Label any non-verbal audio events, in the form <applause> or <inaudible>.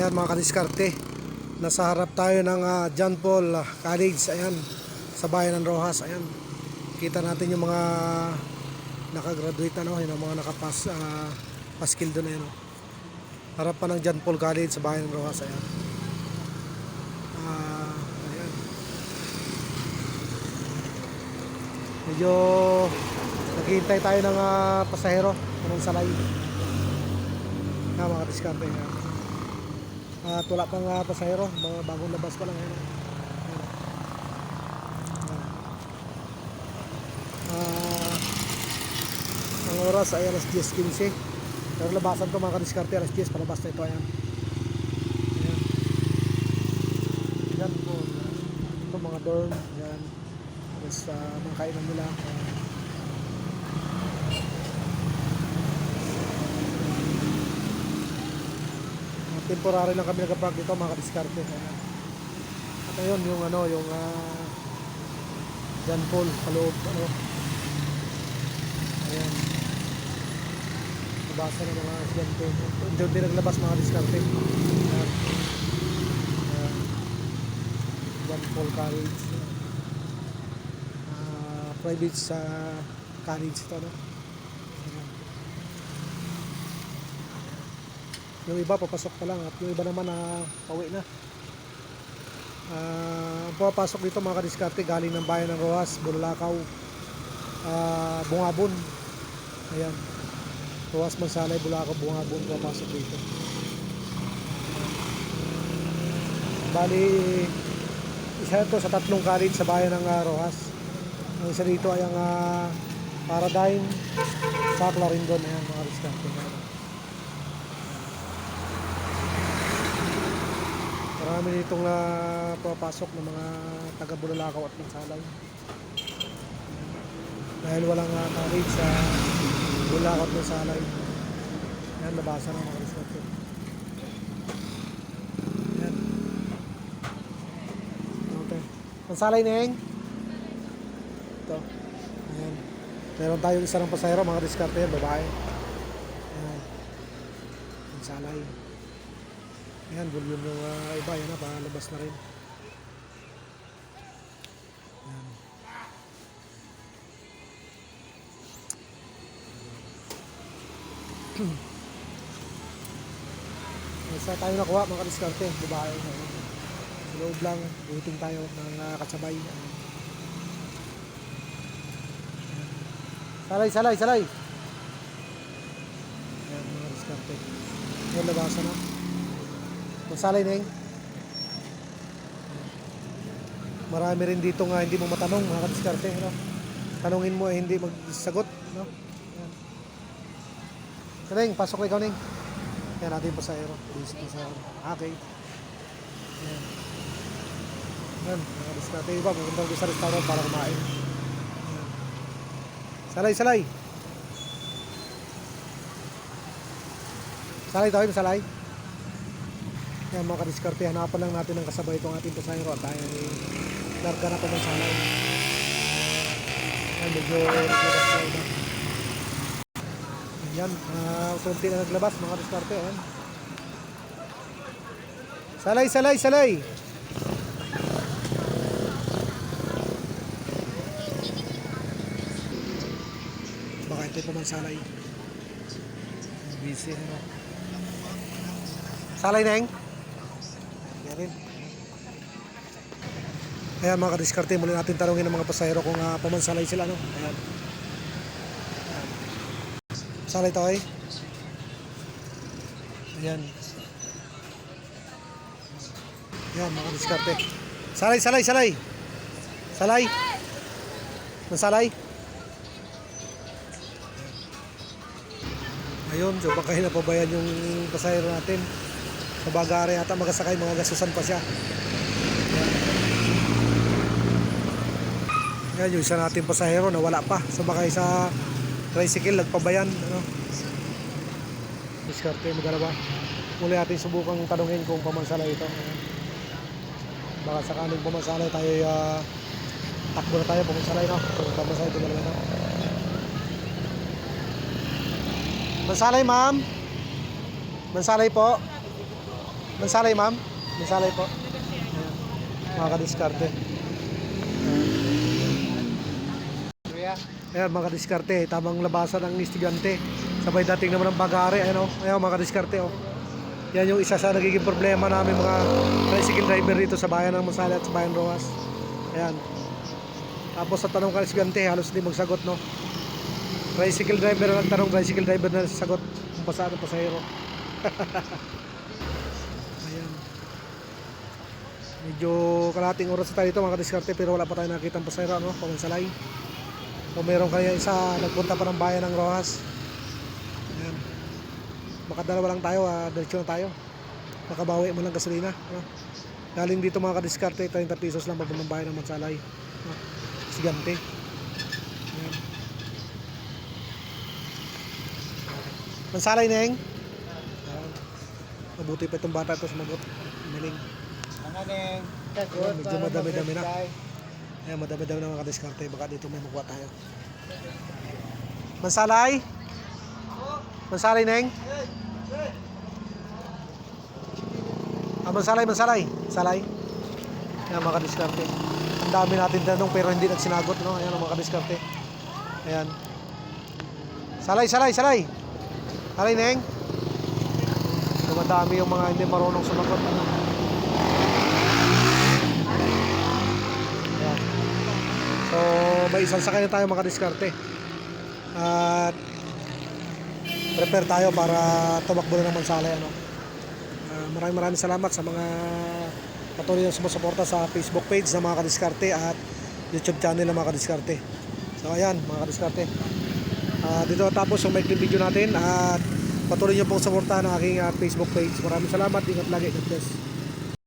Ayan mga kadiskarte. Nasa harap tayo ng ah, John Paul ah, College. Ayan. Sa bayan ng Rojas. Ayan. Kita natin yung mga nakagraduate ano, yung mga nakapas uh, paskil doon ayan. oh. Harap pa ng John Paul College sa bayan ng Rojas. Ayan. Ah, ayan. Medyo naghihintay tayo ng ah, pasahero ng salay. Na mga diskarte. Ayan. At wala pang uh, pasahero, mga bagong labas pa lang. Ayan. Ayan. Ah, ang oras ay alas 10.15. Pero labasan ko mga kadiskarte, alas 10, palabas na ito. Ayan. Ayan. Yan po. Ito mga dorm. Yan. Tapos uh, mga kainan nila. Ayan. Temporary lang kami nag-park dito mga kadiskarte. At ayun yung ano, yung uh, John Paul, kaloob, ano. Ayan. Nabasa ng mga estudyante. Hindi hindi naglabas mga diskarte. Ayan. Ayan. John. Ah, private sa college ito, no? Ayan. Yung iba papasok pa lang at yung iba naman na pauwi na. Ah, ang pumapasok dito mga kadiskarte galing ng bayan ng Rojas, Bulacau, ah, Bungabon. Ayan. Rojas Mansalay, Bulacau, Bungabon pumapasok dito. Bali, isa ito sa tatlong college sa bayan ng ah, Rojas. Ang isa dito ay ang ah, Paradigm sa Clarendon. Ayan mga kadiskarte. Marami ditong na papasok ng mga taga Bulalakaw at Mansalay. Dahil walang uh, college sa Bulalakaw at Mansalay. Yan, nabasa ng mga resort. Yan. Okay. Mansalay Neng. Ito. Ayan. Meron tayong isa ng pasahero, mga diskarte babae. Ayan. Mansalay. Ayan, volume yung uh, iba, yan na, palabas na rin. Ayan. <clears throat> Isa tayo nakuha mga kadiskarte, babae. Sa loob lang, waiting tayo ng uh, kasabay. Ayan. Salay, salay, salay! Ayan mga kadiskarte. Ayan, labasan na. Masalay Neng. Marami rin dito nga hindi mo matanong mga kadiskarte. No? Tanungin mo eh hindi magsagot. No? Yan. Neng, pasok na ikaw Neng. Yan natin pa sa aero. Please, pa sa aero. Okay. Yan. Yan, mga kadiskarte. Iba, pupunta ko sa restaurant para kumain. Yan. Salay, salay. Salay tayo, salay. Yan mga kadiskarte, hanapan lang natin ng kasabay itong ating pasahero at tayo ay larga na pa ng salay. Yan, medyo naglabas na. Yan, uh, kunti na naglabas mga kadiskarte. Yan. Salay, salay, salay! Baka ito pa man salay. Busy na. Salay na yan rin. Ayan mga kadiskarte, muli natin tanongin ng mga pasahero kung uh, pamansalay sila. No? Ayan. Salay tayo. Ayan. Ayan mga kadiskarte. Salay, salay, salay. Salay. Mansalay. Ayun, so baka hinapabayan yung pasahero natin. Sa bagari ata magasakay mga gasusan pa siya. Yan yung isa natin pasahero na wala pa. Sumakay sa tricycle, nagpabayan. Ano? Diskarte mo dalawa. Muli natin subukang tanungin kung pamansalay ito. Baka sakaling pamansalay tayo uh, takbo na tayo pamansalay no. Kung pamansalay ito dalawa no. Mansalay ma'am. Mansalay po. Mansalay, ma'am. Mansalay po. Ayan. Mga kadiskarte. Ayan, mga kadiskarte. Tamang labasan ng istigante. Sabay dating naman ng bagari. Ayan, oh. Ayan, mga kadiskarte, oh. Yan yung isa sa nagiging problema namin mga tricycle driver dito sa bayan ng Masala at sa bayan Roas. Ayan. Tapos sa tanong ka estudyante, halos hindi magsagot, no? Tricycle driver ang tanong, tricycle driver na sagot kung pasado pasahero. <laughs> Ayan. Medyo kalating oras tayo dito mga kadiskarte pero wala pa tayo nakita ang pasahero, no? Pamansalay. So meron kaya isa nagpunta pa ng bayan ng Rojas. Ayan. Makadalawa lang tayo, ah, diretso na tayo. Makabawi mo lang gasolina. Ano? Galing dito mga kadiskarte, 30 pesos lang papuntang bayan ng Mansalay. No? Sigante. Ayan. Mansalay, Neng. Ayan. Mabuti pa itong bata ito sumagot. Maling. Ano neng? Ayan, medyo madami-dami na. Ayan, madami-dami na mga kadiskarte. Baka dito may makuha tayo. Mansalay? Mansalay, Neng? Ah, mansalay, mansalay. Salay. Ayan, mga kadiskarte. Ang dami natin tanong pero hindi nagsinagot, no? Ayan, mga kadiskarte. Ayan. Salay, salay, salay. Salay, Neng. Dumadami yung mga hindi marunong sumagot. Ano? Ayan. So, may isang sakay na tayo mga diskarte. At prepare tayo para tumakbo na naman sa alay. Ano. Ah, maraming maraming salamat sa mga patuloy na sumusuporta sa Facebook page ng mga kadiskarte at YouTube channel ng mga kadiskarte. So ayan mga kadiskarte. Ah, dito tapos yung maikling video natin at patuloy nyo pong suportahan ang aking ah, Facebook page. Maraming salamat. Ingat lagi. God bless.